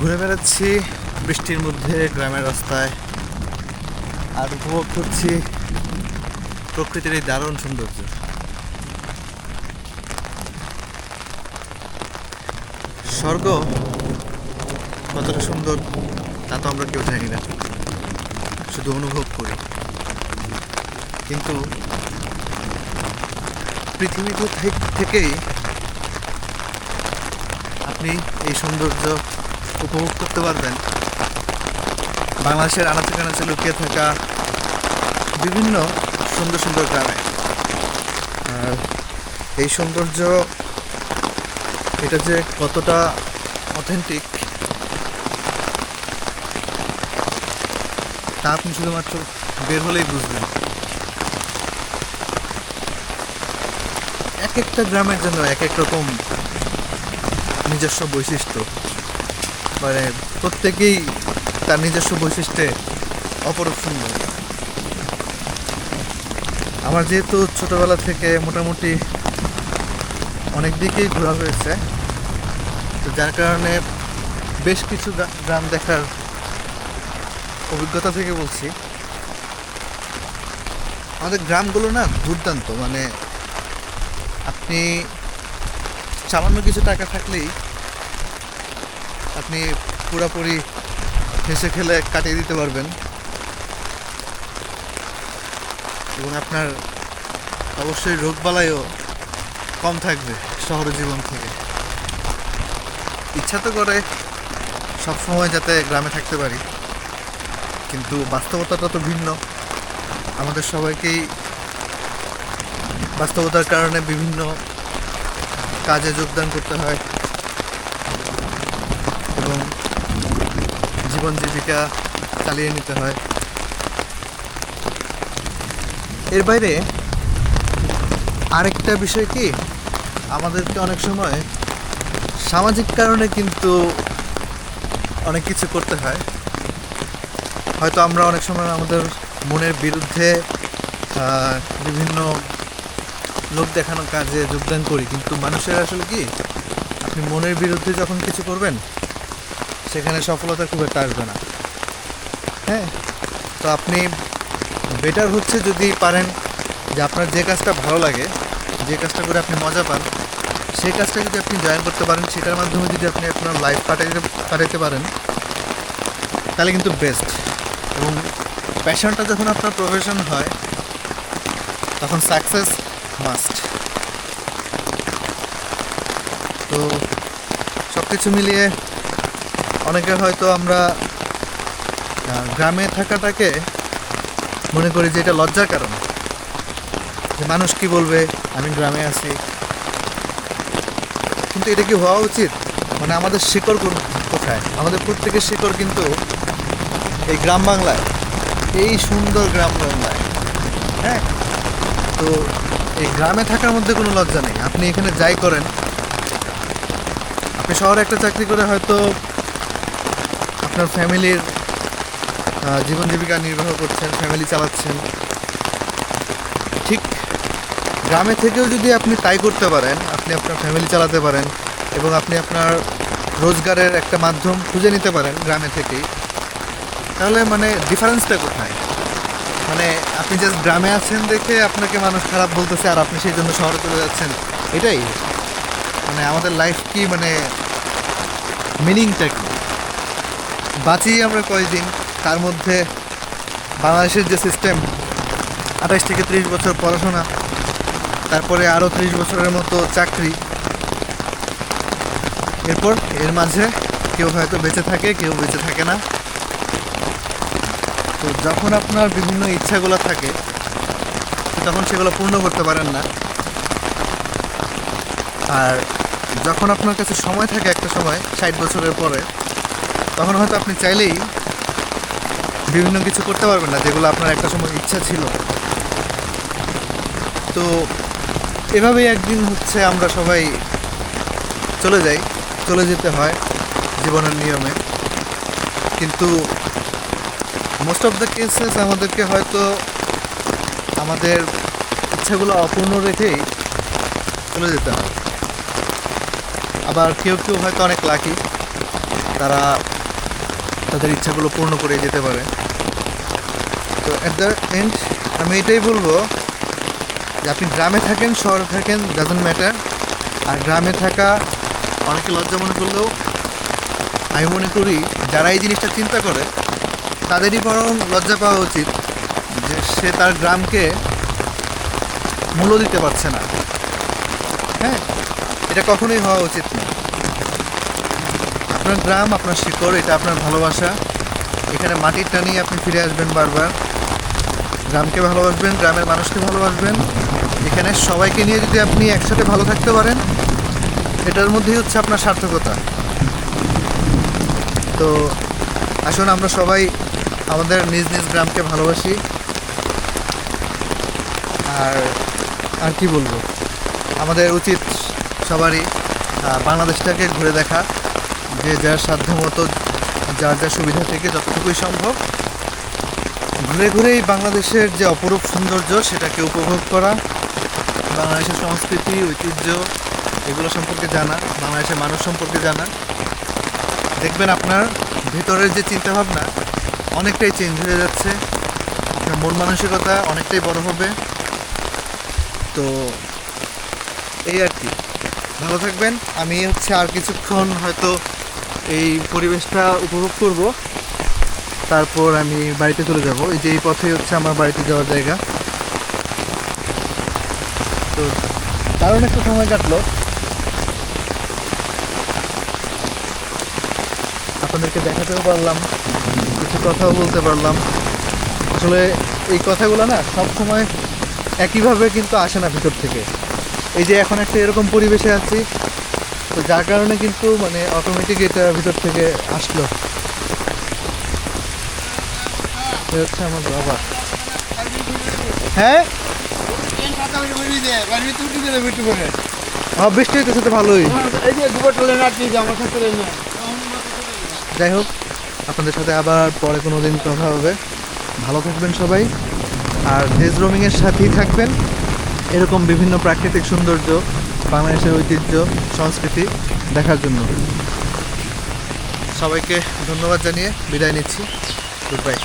ঘুরে বেড়াচ্ছি, বৃষ্টির মধ্যে গ্রামের রাস্তায়। আর উপভোগ করছি প্রকৃতির এই দারুণ সৌন্দর্য। স্বর্গ কতটা সুন্দর তা তো আমরা কেউ জানি না। শুধু অনুভব করি। কিন্তু পৃথিবীতে থেক- থেকেই আপনি এই সৌন্দর্য উপভোগ করতে পারবেন। বাংলাদেশের আনাচে কানাচে লুকিয়ে থাকা বিভিন্ন সুন্দর সুন্দর গ্রামে। আর এই সৌন্দর্য, এটা যে কতটা অথেন্টিক তা আপনি শুধুমাত্র বের হলেই বুঝবেন। এক একটা গ্রামের জন্য এক এক রকম নিজস্ব বৈশিষ্ট্য। মানে প্রত্যেকেই তার নিজস্ব বৈশিষ্ট্যে অপরূপ সুন্দর। আমার যেহেতু ছোটবেলা থেকে মোটামুটি অনেক দিকেই ঘোরা হয়েছে, তো যার কারণে বেশ কিছু গ্রাম দেখার অভিজ্ঞতা থেকে বলছি। আমাদের গ্রামগুলো না দুর্দান্ত মানে আপনি সামান্য কিছু টাকা থাকলেই আপনি পুরোপুরি হেসে খেলে কাটিয়ে দিতে পারবেন। এবং আপনার অবশ্যই রোগবালাইও কম থাকবে শহর জীবন থেকে। ইচ্ছা তো করে সবসময় যাতে গ্রামে থাকতে পারি, কিন্তু বাস্তবতাটা তো ভিন্ন। আমাদের সবাইকেই বাস্তবতার কারণে বিভিন্ন কাজে যোগদান করতে হয়। এবং জীবন জীবিকা চালিয়ে নিতে হয়। এর বাইরে আরেকটা বিষয় কি? আমাদেরকে অনেক সময় সামাজিক কারণে কিন্তু অনেক কিছু করতে হয়। হয়তো আমরা অনেক সময় আমাদের মনের বিরুদ্ধে বিভিন্ন লোক দেখানো কাজে যোগদান করি, কিন্তু মানুষের আসলে কি? আপনি মনের বিরুদ্ধে যখন কিছু করবেন সেখানে সফলতা খুব একটা আসবে না। হ্যাঁ তো আপনি বেটার হচ্ছে যদি পারেন যে আপনার যে কাজটা ভালো লাগে, যে কাজটা করে আপনি মজা পান, সেই কাজটা যদি আপনি জয়েন করতে পারেন, সেটার মাধ্যমে যদি আপনি আপনার লাইফ কাটাইতে কাটাইতে পারেন, তাহলে কিন্তু বেস্ট এবং প্যাশনটা যখন আপনার প্রফেশন হয়, তখন সাকসেস মাস্ট তো সব কিছু মিলিয়ে অনেকে হয়তো আমরা গ্রামে থাকাটাকে মনে করি যে এটা লজ্জার কারণ। যে মানুষ কি বলবে, আমি গ্রামে আছি। কিন্তু এটা কি হওয়া উচিত? মানে আমাদের শিকড় কোথায়? আমাদের প্রত্যেকের শিকড় কিন্তু এই গ্রাম বাংলায়, এই সুন্দর গ্রাম বাংলায়। হ্যাঁ? তো এই গ্রামে থাকার মধ্যে কোনো লজ্জা নেই। আপনি এখানে যাই করেন। আপনি শহরে একটা চাকরি করে হয়তো আপনার ফ্যামিলির জীবন জীবিকা নির্বাহ করছেন, ফ্যামিলি চালাচ্ছেন। ঠিক গ্রামে থেকেও যদি আপনি তাই করতে পারেন, আপনি আপনার ফ্যামিলি চালাতে পারেন এবং আপনি আপনার রোজগারের একটা মাধ্যম খুঁজে নিতে পারেন গ্রামে থেকেই, তাহলে মানে ডিফারেন্সটা কোথায়? মানে আপনি জাস্ট গ্রামে আছেন দেখে আপনাকে মানুষ খারাপ বলতেছে আর আপনি সেই জন্য শহরে চলে যাচ্ছেন, এটাই? মানে আমাদের লাইফ কি মানে মিনিংটা কি? বাঁচি আমরা কয়েকদিন তার মধ্যে বাংলাদেশের যে সিস্টেম আঠাশ থেকে ত্রিশ বছর পড়াশোনা, তারপরে আরও ত্রিশ বছরের মতো চাকরি। এরপর এর মাঝে কেউ হয়তো বেঁচে থাকে, কেউ বেঁচে থাকে না। তো যখন আপনার বিভিন্ন ইচ্ছাগুলো থাকে, তখন সেগুলো পূর্ণ করতে পারেন না। আর যখন আপনার কাছে সময় থাকে একটা সময়, ষাট বছরের পরে তখন হয়তো আপনি চাইলেই বিভিন্ন কিছু করতে পারবেন না, যেগুলো আপনার একটা সময় ইচ্ছা ছিল। তো এভাবেই একদিন হচ্ছে আমরা সবাই চলে যাই, চলে যেতে হয় জীবনের নিয়মে। কিন্তু মোস্ট অফ দ্য কেসেস আমাদেরকে হয়তো আমাদের ইচ্ছাগুলো অপূর্ণ রেখেই চলে যেতে হয়। আবার কেউ কেউ হয়তো অনেক লাকি তারা তাদের ইচ্ছাগুলো পূর্ণ করে যেতে পারে। তো অ্যাট দ্য এন্ড আমি এটাই বলব যে আপনি গ্রামে থাকেন, শহরে থাকেন ডাজন্ট ম্যাটার আর গ্রামে থাকা অনেকে লজ্জা মনে করলেও আমি মনে করি যারা এই জিনিসটা চিন্তা করে, তাদেরই বরং লজ্জা পাওয়া উচিত যে সে তার গ্রামকে মূল্য দিতে পারছে না। হ্যাঁ এটা কখনোই হওয়া উচিত না। আপনার গ্রাম, আপনার শিকড়, এটা আপনার ভালোবাসা। এখানে মাটির টানিয়ে আপনি ফিরে আসবেন বারবার। গ্রামকে ভালোবাসবেন, গ্রামের মানুষকে ভালোবাসবেন। এখানে সবাইকে নিয়ে যদি আপনি একসাথে ভালো থাকতে পারেন, এটার মধ্যেই হচ্ছে আপনার সার্থকতা। তো, আসুন আমরা সবাই আমাদের নিজ নিজ গ্রামকে ভালোবাসি। আর আর কি বলব? আমাদের উচিত সবারই বাংলাদেশটাকে ঘুরে দেখা। যে যার সাধ্য মতো যার যার সুবিধা থেকে যতটুকুই সম্ভব, ঘুরে ঘুরেই বাংলাদেশের যে অপরূপ সৌন্দর্য সেটাকে উপভোগ করা, বাংলাদেশের সংস্কৃতি, ঐতিহ্য, এগুলো সম্পর্কে জানা, বাংলাদেশের মানুষ সম্পর্কে জানা। দেখবেন আপনার ভেতরের যে চিন্তাভাবনা, অনেকটাই চেঞ্জ হয়ে যাচ্ছে। আপনার মন মানসিকতা অনেকটাই বড় হবে। তো এই আর কি। ভালো থাকবেন। আমি হচ্ছে আর কিছুক্ষণ হয়তো এই পরিবেশটা উপভোগ করব। তারপর আমি বাড়িতে চলে যাব। এই যে এই পথেই হচ্ছে আমার বাড়িতে যাওয়ার জায়গা। তো দারুণ একটা সময় কাটলো। আপনাদেরকে দেখাতেও পারলাম, কিছু কথাও বলতে পারলাম। আসলে এই কথাগুলো না সব সময় একইভাবে কিন্তু আসে না ভিতর থেকে। এই যে এখন একটা এরকম পরিবেশে আছি তো যার কারণে কিন্তু মানে অটোমেটিক এটা ভিতর থেকে আসলো। হচ্ছে আমার বাবা। হ্যাঁ? হ্যাঁ বৃষ্টি হইতেছে ভালোই। যাই হোক, আপনাদের সাথে আবার পরে কোনো দিন কথা হবে। ভালো থাকবেন সবাই। আর ডেজ রোমিংয়ের সাথেই থাকবেন। এরকম বিভিন্ন প্রাকৃতিক সৌন্দর্য। বাংলাদেশের ঐতিহ্য সংস্কৃতি দেখার জন্য। সবাইকে ধন্যবাদ জানিয়ে বিদায় নিচ্ছি। Good bye